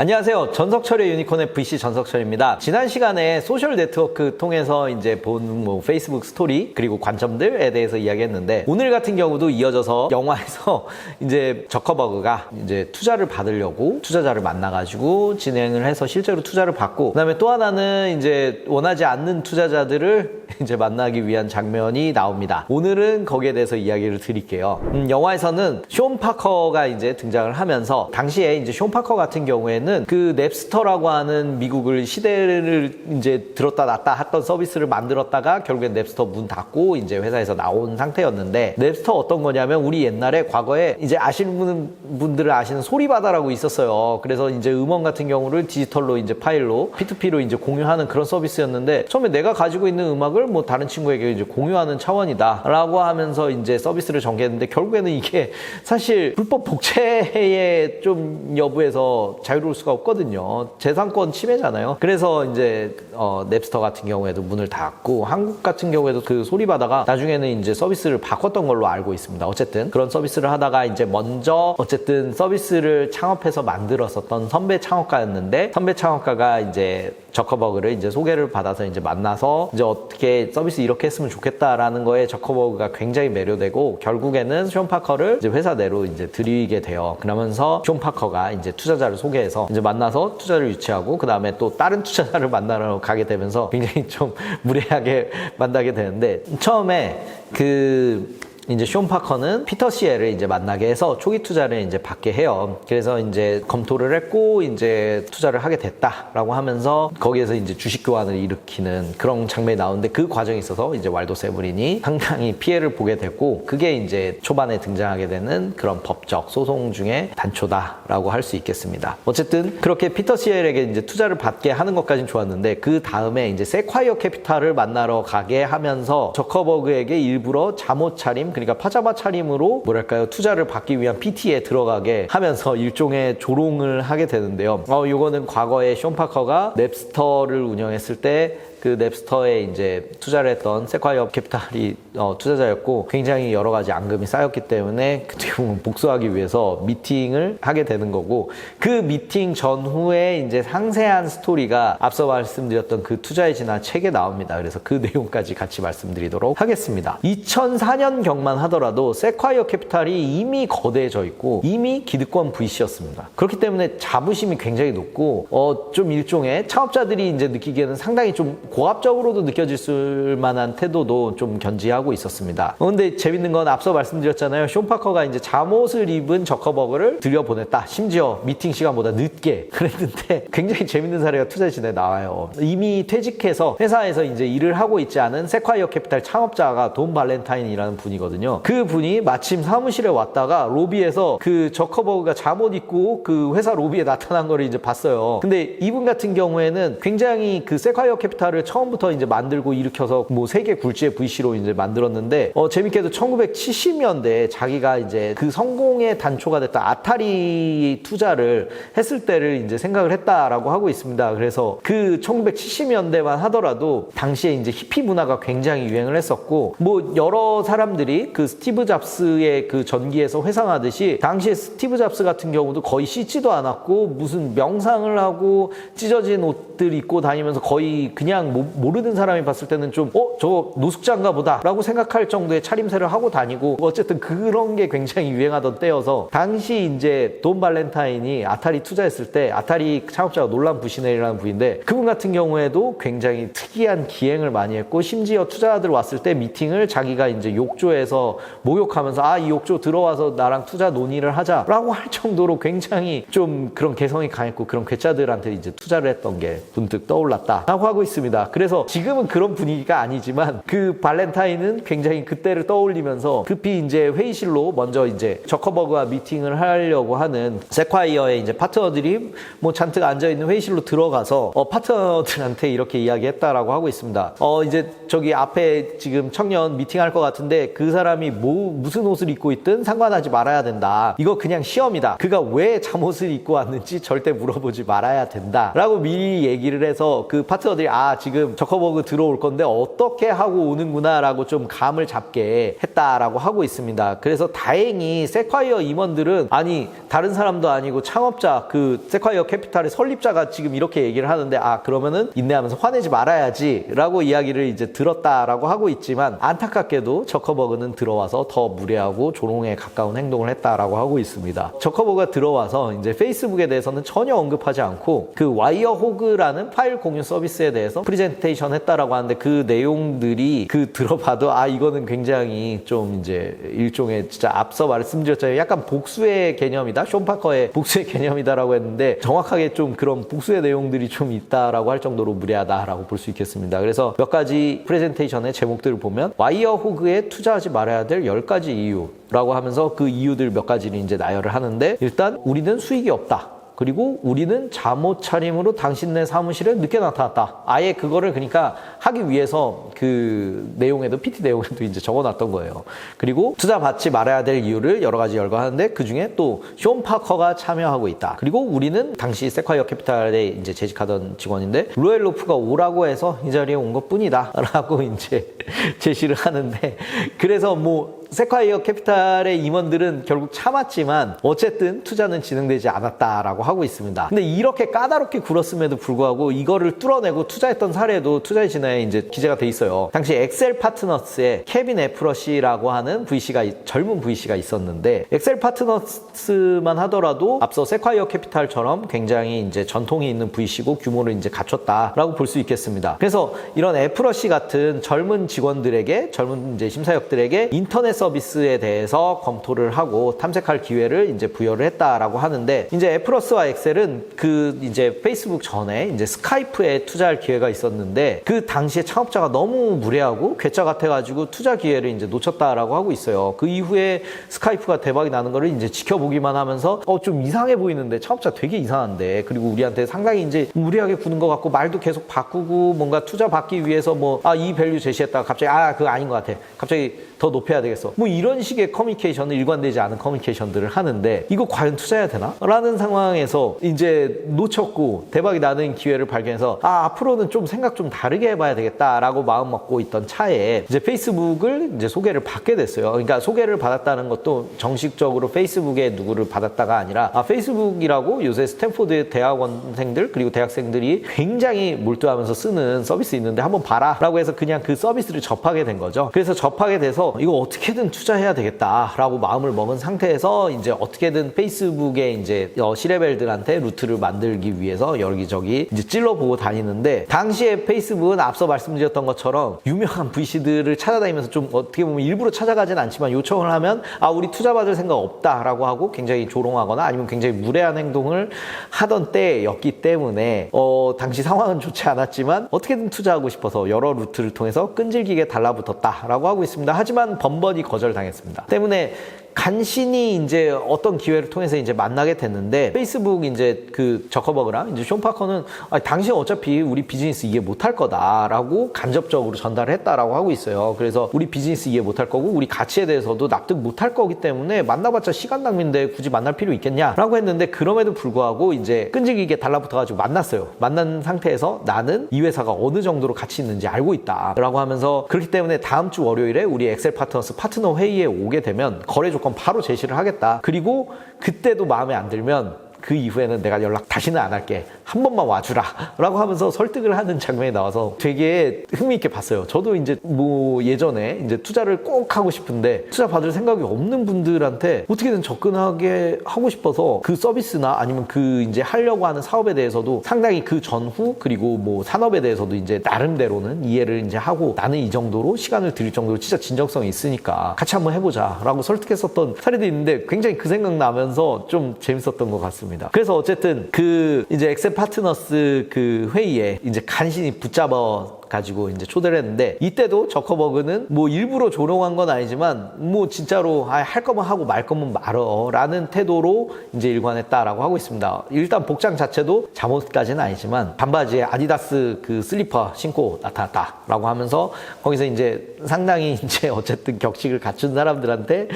안녕하세요. 전석철의 유니콘의 VC 전석철입니다. 지난 시간에 소셜 네트워크 통해서 이제 본 뭐 페이스북 스토리 그리고 관점들에 대해서 이야기했는데 오늘 같은 경우도 이어져서 영화에서 이제 저커버그가 이제 투자를 받으려고 투자자를 만나가지고 진행을 해서 실제로 투자를 받고 그다음에 또 하나는 이제 원하지 않는 투자자들을 이제 만나기 위한 장면이 나옵니다. 오늘은 거기에 대해서 이야기를 드릴게요. 음, 영화에서는 쇼 파커가 이제 등장을 하면서 당시에 이제 쇼 파커 같은 경우에는 그 넵스터라고 하는 미국을 시대를 이제 들었다 놨다 했던 서비스를 만들었다가 결국엔 넵스터 문 닫고 이제 회사에서 나온 상태였는데 넵스터 어떤 거냐면 우리 옛날에 과거에 이제 아시는 분- 분들은 아시는 소리바다라고 있었어요. 그래서 이제 음원 같은 경우를 디지털로 이제 파일로 P2P로 이제 공유하는 그런 서비스였는데 처음에 내가 가지고 있는 음악을 뭐 다른 친구에게 이제 공유하는 차원이다라고 하면서 이제 서비스를 전개했는데 결국에는 이게 사실 불법 복제의 좀 여부에서 자유로울 수가 없거든요. 재산권 침해잖아요. 그래서 이제 어, 넵스터 같은 경우에도 문을 닫고 한국 같은 경우에도 그 소리바다가 나중에는 이제 서비스를 바꿨던 걸로 알고 있습니다. 어쨌든 그런 서비스를 하다가 이제 먼저 어쨌든 서비스를 창업해서 만들었었던 선배 창업가였는데 선배 창업가가 이제 저커버그를 이제 소개를 받아서 이제 만나서 이제 어떻게 서비스 이렇게 했으면 좋겠다라는 거에 저커버그가 굉장히 매료되고 결국에는 쇼 파커를 이제 회사 내로 이제 들이게 돼요. 그러면서 쇼 파커가 이제 투자자를 소개해서 이제 만나서 투자를 유치하고 그 다음에 또 다른 투자자를 만나러 가게 되면서 굉장히 좀 무례하게 만나게 되는데 처음에 그 이제 쇼 파커는 피터 시엘을 이제 만나게 해서 초기 투자를 이제 받게 해요. 그래서 이제 검토를 했고 이제 투자를 하게 됐다라고 하면서 거기에서 이제 주식 교환을 일으키는 그런 장면이 나오는데 그 과정에 있어서 이제 왈도 세브린이 상당히 피해를 보게 됐고 그게 이제 초반에 등장하게 되는 그런 법적 소송 중에 단초다라고 할 수 있겠습니다. 어쨌든 그렇게 피터 시엘에게 이제 투자를 받게 하는 것까진 좋았는데 그 다음에 이제 세콰이어 캐피탈을 만나러 가게 하면서 저커버그에게 일부러 잠옷 차림 그러니까 파자마 차림으로 뭐랄까요 투자를 받기 위한 PT에 들어가게 하면서 일종의 조롱을 하게 되는데요. 어 이거는 과거에 쇼 파커가 넵스터를 운영했을 때 그 넵스터에 이제 투자를 했던 세콰이어 캐피탈이 어, 투자자였고 굉장히 여러 가지 앙금이 쌓였기 때문에 그 어떻게 보면 복수하기 위해서 미팅을 하게 되는 거고 그 미팅 전후에 이제 상세한 스토리가 앞서 말씀드렸던 그 투자의 진화 책에 나옵니다. 그래서 그 내용까지 같이 말씀드리도록 하겠습니다. 2004년 경만 하더라도 세콰이어 캐피탈이 이미 거대해져 있고 이미 기득권 VC였습니다. 그렇기 때문에 자부심이 굉장히 높고 어, 좀 일종의 창업자들이 이제 느끼기에는 상당히 좀 고압적으로도 느껴질 만한 태도도 좀 견지하고 있었습니다. 어, 근데 재밌는 건 앞서 말씀드렸잖아요. 쇼 파커가 이제 잠옷을 입은 저커버그를 들여보냈다. 심지어 미팅 시간보다 늦게 그랬는데 굉장히 재밌는 사례가 투자진에 나와요. 이미 퇴직해서 회사에서 이제 일을 하고 있지 않은 세콰이어 캐피탈 창업자가 돈 발렌타인이라는 분이거든요. 그 분이 마침 사무실에 왔다가 로비에서 그 저커버그가 잠옷 입고 그 회사 로비에 나타난 거를 이제 봤어요. 근데 이분 같은 경우에는 굉장히 그 세콰이어 캐피탈을 처음부터 이제 만들고 일으켜서 뭐 세계 굴지의 VC로 이제 만들었는데 어 재밌게도 1970년대에 자기가 이제 그 성공의 단초가 됐던 아타리 투자를 했을 때를 이제 생각을 했다라고 하고 있습니다. 그래서 그 1970년대만 하더라도 당시에 이제 히피 문화가 굉장히 유행을 했었고 뭐 여러 사람들이 그 스티브 잡스의 그 전기에서 회상하듯이 당시에 스티브 잡스 같은 경우도 거의 씻지도 않았고 무슨 명상을 하고 찢어진 옷들 입고 다니면서 거의 그냥 모, 모르는 사람이 봤을 때는 좀 어? 저 노숙자인가 보다 라고 생각할 정도의 차림새를 하고 다니고 어쨌든 그런 게 굉장히 유행하던 때여서 당시 이제 돈 발렌타인이 아타리 투자했을 때 아타리 창업자가 놀란 부시넬이라는 분인데 그분 같은 경우에도 굉장히 특이한 기행을 많이 했고 심지어 투자자들 왔을 때 미팅을 자기가 이제 욕조에서 목욕하면서 아 이 욕조 들어와서 나랑 투자 논의를 하자라고 할 정도로 굉장히 좀 그런 개성이 강했고 그런 괴짜들한테 이제 투자를 했던 게 문득 떠올랐다라고 하고 있습니다. 그래서 지금은 그런 분위기가 아니지만 그 발렌타인은 굉장히 그때를 떠올리면서 급히 이제 회의실로 먼저 이제 저커버그와 미팅을 하려고 하는 세콰이어의 이제 파트너들이 뭐 잔뜩 앉아 있는 회의실로 들어가서 어, 파트너들한테 이렇게 이야기했다라고 하고 있습니다. 어 이제 저기 앞에 지금 청년 미팅할 것 같은데 그 사람이 뭐 무슨 옷을 입고 있든 상관하지 말아야 된다. 이거 그냥 시험이다. 그가 왜 잠옷을 입고 왔는지 절대 물어보지 말아야 된다. 라고 미리 얘기를 해서 그 파트너들이 아 지금 지금 저커버그 들어올 건데 어떻게 하고 오는구나라고 좀 감을 잡게 했다라고 하고 있습니다. 그래서 다행히 세콰이어 임원들은 아니 다른 사람도 아니고 창업자 그 세콰이어 캐피탈의 설립자가 지금 이렇게 얘기를 하는데 아 그러면은 인내하면서 화내지 말아야지라고 이야기를 이제 들었다라고 하고 있지만 안타깝게도 저커버그는 들어와서 더 무례하고 조롱에 가까운 행동을 했다라고 하고 있습니다. 저커버그가 들어와서 이제 페이스북에 대해서는 전혀 언급하지 않고 그 와이어 호그라는 파일 공유 서비스에 대해서 프리 젠테이션 했다라고 하는데 그 내용들이 그 들어봐도 아 이거는 굉장히 좀 이제 일종의 진짜 앞서 말씀드렸잖아요. 약간 복수의 개념이다. 쇼 파커의 복수의 개념이다라고 했는데 정확하게 좀 그런 복수의 내용들이 좀 있다라고 할 정도로 무례하다라고 볼 수 있겠습니다. 그래서 몇 가지 프레젠테이션의 제목들을 보면 와이어 호그에 투자하지 말아야 될 10가지 이유 라고 하면서 그 이유들 몇 가지를 이제 나열을 하는데 일단 우리는 수익이 없다. 그리고 우리는 잠옷 차림으로 당신네 사무실에 늦게 나타났다. 아예 그거를 그러니까 하기 위해서 그 내용에도 PT 내용에도 이제 적어놨던 거예요. 그리고 투자 받지 말아야 될 이유를 여러 가지 열거하는데 그 중에 또 쇼 파커가 참여하고 있다. 그리고 우리는 당시 세콰이어 캐피탈에 이제 재직하던 직원인데 루엘로프가 오라고 해서 이 자리에 온 것뿐이다라고 이제 제시를 하는데 그래서 뭐 세콰이어 캐피탈의 임원들은 결국 참았지만 어쨌든 투자는 진행되지 않았다라고 하고 있습니다. 근데 이렇게 까다롭게 굴었음에도 불구하고 이거를 뚫어내고 투자했던 사례도 투자의 진화에 이제 기재가 돼 있어요. 당시 엑셀 파트너스에 케빈 에프러시라고 하는 VC가 젊은 VC가 있었는데 엑셀 파트너스만 하더라도 앞서 세콰이어 캐피탈처럼 굉장히 이제 전통이 있는 VC고 규모를 이제 갖췄다라고 볼 수 있겠습니다. 그래서 이런 에프러시 같은 젊은 직원들에게 젊은 이제 심사역들에게 인터넷 서비스에 대해서 검토를 하고 탐색할 기회를 이제 부여를 했다라고 하는데 이제 에프러스와 엑셀은 그 이제 페이스북 전에 이제 스카이프에 투자할 기회가 있었는데 그 당시에 창업자가 너무 무례하고 괴짜 같아가지고 투자 기회를 이제 놓쳤다라고 하고 있어요. 그 이후에 스카이프가 대박이 나는 거를 이제 지켜보기만 하면서 어 좀 이상해 보이는데 창업자 되게 이상한데 그리고 우리한테 상당히 이제 무리하게 구는 것 같고 말도 계속 바꾸고 뭔가 투자 받기 위해서 뭐 아 이 밸류 제시했다가 갑자기 아 그거 아닌 것 같아. 갑자기 더 높여야 되겠어. 뭐 이런 식의 커뮤니케이션을 일관되지 않은 커뮤니케이션들을 하는데 이거 과연 투자해야 되나? 라는 상황에서 이제 놓쳤고 대박이 나는 기회를 발견해서 아 앞으로는 좀 생각 좀 다르게 해봐야 되겠다라고 마음 먹고 있던 차에 이제 페이스북을 이제 소개를 받게 됐어요. 그러니까 소개를 받았다는 것도 정식적으로 페이스북에 누구를 받았다가 아니라 아 페이스북이라고 요새 스탠포드 대학원생들 그리고 대학생들이 굉장히 몰두하면서 쓰는 서비스 있는데 한번 봐라라고 해서 그냥 그 서비스를 접하게 된 거죠. 그래서 접하게 돼서 이거 어떻게든 투자해야 되겠다라고 마음을 먹은 상태에서 이제 어떻게든 페이스북에 이제 어, 시레벨들한테 루트를 만들기 위해서 여기저기 이제 찔러보고 다니는데 당시에 페이스북은 앞서 말씀드렸던 것처럼 유명한 VC들을 찾아다니면서 좀 어떻게 보면 일부러 찾아가진 않지만 요청을 하면 아 우리 투자 받을 생각 없다라고 하고 굉장히 조롱하거나 아니면 굉장히 무례한 행동을 하던 때였기 때문에 어 당시 상황은 좋지 않았지만 어떻게든 투자하고 싶어서 여러 루트를 통해서 끈질기게 달라붙었다라고 하고 있습니다. 하지만 번번이 거절당했습니다. 때문에 간신히 이제 어떤 기회를 통해서 이제 만나게 됐는데 페이스북 이제 그 저커버그랑 이제 쇼 파커는 아, 당신 어차피 우리 비즈니스 이해 못할 거다라고 간접적으로 전달을 했다라고 하고 있어요. 그래서 우리 비즈니스 이해 못할 거고 우리 가치에 대해서도 납득 못할 거기 때문에 만나봤자 시간 낭비인데 굳이 만날 필요 있겠냐라고 했는데 그럼에도 불구하고 이제 끈질기게 달라붙어가지고 만났어요. 만난 상태에서 나는 이 회사가 어느 정도로 가치 있는지 알고 있다라고 하면서 그렇기 때문에 다음 주 월요일에 우리 엑셀 파트너스 파트너 회의에 오게 되면 거래 조건 바로 제시를 하겠다. 그리고 그때도 마음에 안 들면 그 이후에는 내가 연락 다시는 안 할게. 한 번만 와주라. 라고 하면서 설득을 하는 장면이 나와서 되게 흥미있게 봤어요. 저도 이제 뭐 예전에 이제 투자를 꼭 하고 싶은데 투자 받을 생각이 없는 분들한테 어떻게든 접근하게 하고 싶어서 그 서비스나 아니면 그 이제 하려고 하는 사업에 대해서도 상당히 그 전후 그리고 뭐 산업에 대해서도 이제 나름대로는 이해를 이제 하고 나는 이 정도로 시간을 들일 정도로 진짜 진정성이 있으니까 같이 한번 해보자 라고 설득했었던 사례도 있는데 굉장히 그 생각 나면서 좀 재밌었던 것 같습니다. 그래서 어쨌든 그 이제 엑셀 파트너스 그 회의에 이제 간신히 붙잡아 가지고 이제 초대를 했는데 이때도 저커버그는 뭐 일부러 조롱한 건 아니지만 뭐 진짜로 아, 할 거면 하고 말 거면 말어라는 태도로 이제 일관했다라고 하고 있습니다. 일단 복장 자체도 잠옷까지는 아니지만 반바지에 아디다스 그 슬리퍼 신고 나타났다라고 하면서 거기서 이제 상당히 이제 어쨌든 격식을 갖춘 사람들한테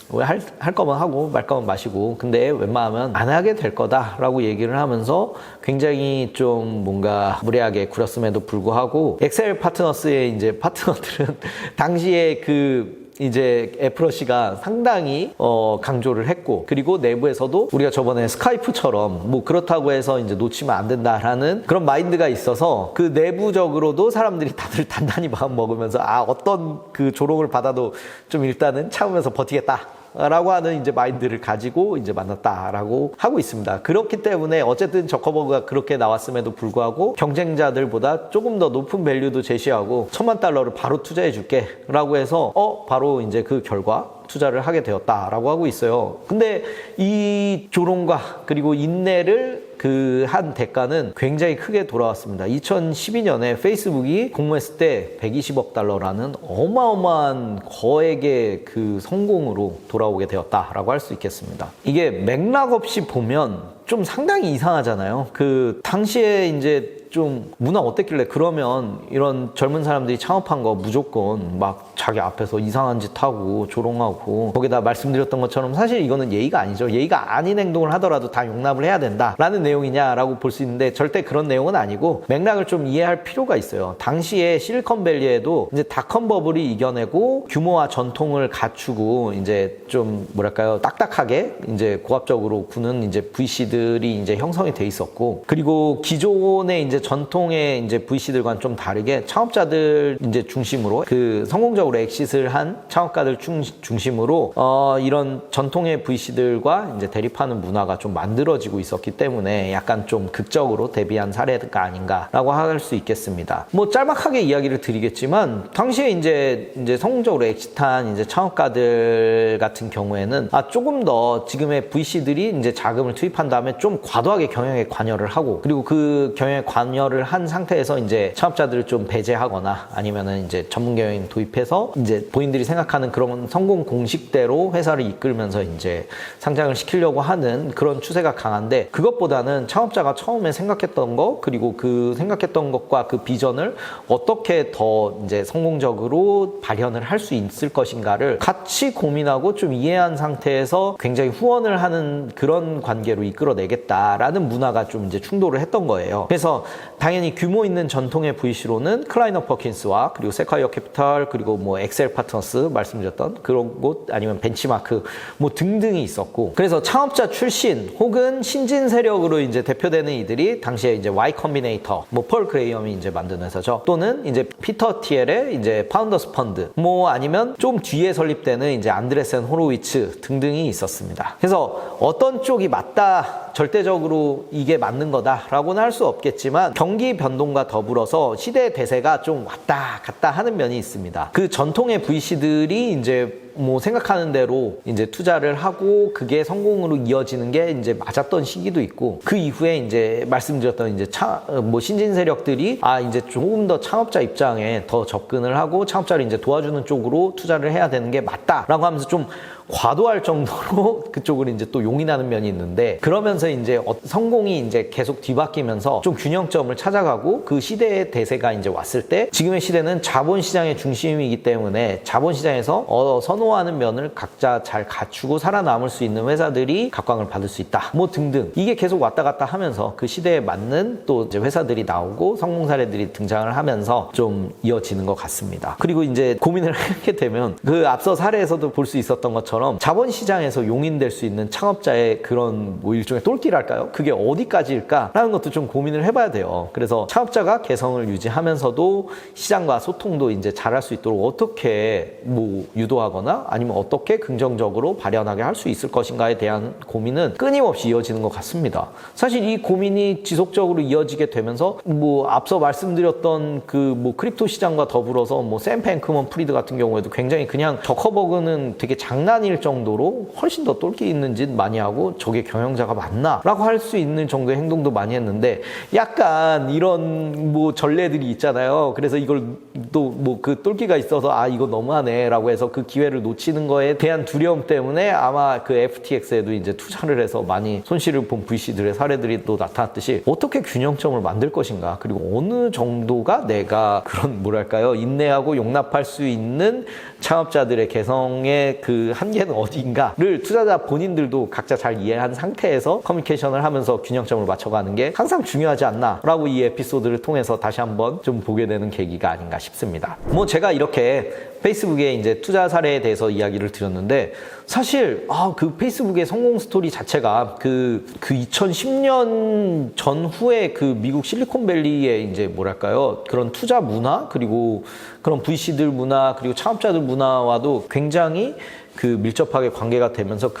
왜 할 할 거면 하고 말 거면 마시고 근데 웬만하면 안 하게 될 거다라고 얘기를 하면서 굉장히 좀 뭔가 무례하게 구렸음에도 불구하고 엑셀 파트너스의 이제 파트너들은 당시에 그 이제 애플워치가 상당히 어, 강조를 했고 그리고 내부에서도 우리가 저번에 스카이프처럼 뭐 그렇다고 해서 이제 놓치면 안 된다라는 그런 마인드가 있어서 그 내부적으로도 사람들이 다들 단단히 마음 먹으면서 아 어떤 그 조롱을 받아도 좀 일단은 참으면서 버티겠다. 라고 하는 이제 마인드를 가지고 이제 만났다라고 하고 있습니다. 그렇기 때문에 어쨌든 저커버그가 그렇게 나왔음에도 불구하고 경쟁자들보다 조금 더 높은 밸류도 제시하고 천만 달러를 바로 투자해 줄게 라고 해서 어 바로 이제 그 결과 투자를 하게 되었다라고 하고 있어요. 근데 이 조롱과 그리고 인내를 그 한 대가는 굉장히 크게 돌아왔습니다. 2012년에 페이스북이 공모했을 때 120억 달러라는 어마어마한 거액의 그 성공으로 돌아오게 되었다라고 할 수 있겠습니다. 이게 맥락 없이 보면 좀 상당히 이상하잖아요. 그 당시에 이제 좀 문화 어땠길래 그러면 이런 젊은 사람들이 창업한 거 무조건 막 자기 앞에서 이상한 짓 하고 조롱하고 거기다 말씀드렸던 것처럼 사실 이거는 예의가 아니죠. 예의가 아닌 행동을 하더라도 다 용납을 해야 된다라는 내용이냐라고 볼 수 있는데 절대 그런 내용은 아니고 맥락을 좀 이해할 필요가 있어요. 당시에 실리콘밸리에도 이제 닷컴 버블이 이겨내고 규모와 전통을 갖추고 이제 좀 뭐랄까요 딱딱하게 이제 고압적으로 구는 이제 VC들이 이제 형성이 돼 있었고 그리고 기존의 이제 전통의 이제 VC들과는 좀 다르게 창업자들 이제 중심으로 그 성공적으로 엑시스를 한 창업가들 중, 중심으로 어 이런 전통의 VC들과 이제 대립하는 문화가 좀 만들어지고 있었기 때문에 약간 좀 극적으로 대비한 사례가 아닌가라고 할 수 있겠습니다. 뭐 짤막하게 이야기를 드리겠지만 당시에 이제 이제 성공적으로 엑시트한 이제 창업가들 같은 경우에는 아 조금 더 지금의 VC들이 이제 자금을 투입한 다음에 좀 과도하게 경영에 관여를 하고 그리고 그 경영에 관 여를 한 상태에서 이제 창업자들을 좀 배제하거나 아니면은 이제 전문 경영 도입해서 이제 본인들이 생각하는 그런 성공 공식대로 회사를 이끌면서 이제 상장을 시키려고 하는 그런 추세가 강한데 그것보다는 창업자가 처음에 생각했던 거 그리고 그 생각했던 것과 그 비전을 어떻게 더 이제 성공적으로 발현을 할 수 있을 것인가를 같이 고민하고 좀 이해한 상태에서 굉장히 후원을 하는 그런 관계로 이끌어내겠다라는 문화가 좀 이제 충돌을 했던 거예요. 그래서 당연히 규모 있는 전통의 VC로는 클라이너 퍼킨스와 그리고 세카이어 캐피탈 그리고 뭐 엑셀 파트너스 말씀드렸던 그런 곳 아니면 벤치마크 뭐 등등이 있었고 그래서 창업자 출신 혹은 신진 세력으로 이제 대표되는 이들이 당시에 이제 Y 컴비네이터 뭐폴 그레이엄이 이제 만든 회사죠 또는 이제 피터 티엘의 이제 파운더스 펀드 뭐 아니면 좀 뒤에 설립되는 이제 안드레센 호로위츠 등등이 있었습니다. 그래서 어떤 쪽이 맞다 절대적으로 이게 맞는 거다라고는 할 수 없겠지만 경기 변동과 더불어서 시대 대세가 좀 왔다 갔다 하는 면이 있습니다. 그 전통의 VC들이 이제 뭐 생각하는 대로 이제 투자를 하고 그게 성공으로 이어지는 게 이제 맞았던 시기도 있고 그 이후에 이제 말씀드렸던 이제 차, 뭐 신진 세력들이 아 이제 조금 더 창업자 입장에 더 접근을 하고 창업자를 이제 도와주는 쪽으로 투자를 해야 되는 게 맞다라고 하면서 좀 과도할 정도로 그쪽으로 이제 또 용인하는 면이 있는데 그러면서 이제 어- 성공이 이제 계속 뒤바뀌면서 좀 균형점을 찾아가고 그 시대의 대세가 이제 왔을 때 지금의 시대는 자본 시장의 중심이기 때문에 자본 시장에서 어, 선 호하는 면을 각자 잘 갖추고 살아남을 수 있는 회사들이 각광을 받을 수 있다. 뭐 등등 이게 계속 왔다 갔다 하면서 그 시대에 맞는 또 이제 회사들이 나오고 성공 사례들이 등장을 하면서 좀 이어지는 것 같습니다. 그리고 이제 고민을 하게 되면 그 앞서 사례에서도 볼 수 있었던 것처럼 자본 시장에서 용인될 수 있는 창업자의 그런 뭐 일종의 똘끼랄까요? 그게 어디까지일까라는 것도 좀 고민을 해봐야 돼요. 그래서 창업자가 개성을 유지하면서도 시장과 소통도 이제 잘할 수 있도록 어떻게 뭐 유도하거나 아니면 어떻게 긍정적으로 발현하게 할 수 있을 것인가에 대한 고민은 끊임없이 이어지는 것 같습니다. 사실 이 고민이 지속적으로 이어지게 되면서 뭐 앞서 말씀드렸던 그 뭐 크립토 시장과 더불어서 뭐샘 팽크먼 프리드 같은 경우에도 굉장히 그냥 저커버그는 되게 장난일 정도로 훨씬 더 똘끼 있는 짓 많이 하고 저게 경영자가 맞나? 라고 할 수 있는 정도의 행동도 많이 했는데 약간 이런 뭐 전례들이 있잖아요. 그래서 이걸 또 뭐 그 똘끼가 있어서 아 이거 너무하네 라고 해서 그 기회를 기회를 놓치는 거에 대한 두려움 때문에 아마 그 FTX에도 이제 투자를 해서 많이 손실을 본 VC들의 사례들이 또 나타났듯이 어떻게 균형점을 만들 것인가 그리고 어느 정도가 내가 그런 뭐랄까요 인내하고 용납할 수 있는 창업자들의 개성의 그 한계는 어디인가를 투자자 본인들도 각자 잘 이해한 상태에서 커뮤니케이션을 하면서 균형점을 맞춰가는 게 항상 중요하지 않나라고 이 에피소드를 통해서 다시 한번 좀 보게 되는 계기가 아닌가 싶습니다. 뭐 제가 이렇게 페이스북에 이제 투자 사례에 대해서 이야기를 드렸는데 사실 아 그 페이스북의 성공 스토리 자체가 그 그 2010년 전후에 그 미국 실리콘밸리의 이제 뭐랄까요? 그런 투자 문화 그리고 그런 VC들 문화 그리고 창업자들 문화와도 굉장히 그 밀접하게 관계가 되면서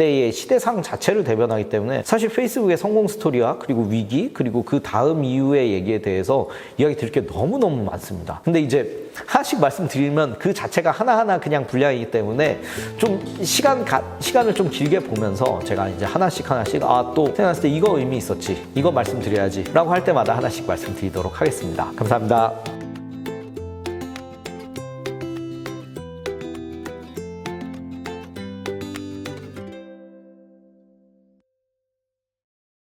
그 때의 시대상 자체를 대변하기 때문에 사실 페이스북의 성공 스토리와 그리고 위기 그리고 그 다음 이후의 얘기에 대해서 이야기 드릴 게 너무너무 많습니다. 근데 이제 하나씩 말씀드리면 그 자체가 하나하나 그냥 분량이기 때문에 좀 시간 가, 시간을 좀 길게 보면서 제가 이제 하나씩 하나씩 아 또 생각했을 때 이거 의미 있었지 이거 말씀드려야지 라고 할 때마다 하나씩 말씀드리도록 하겠습니다. 감사합니다.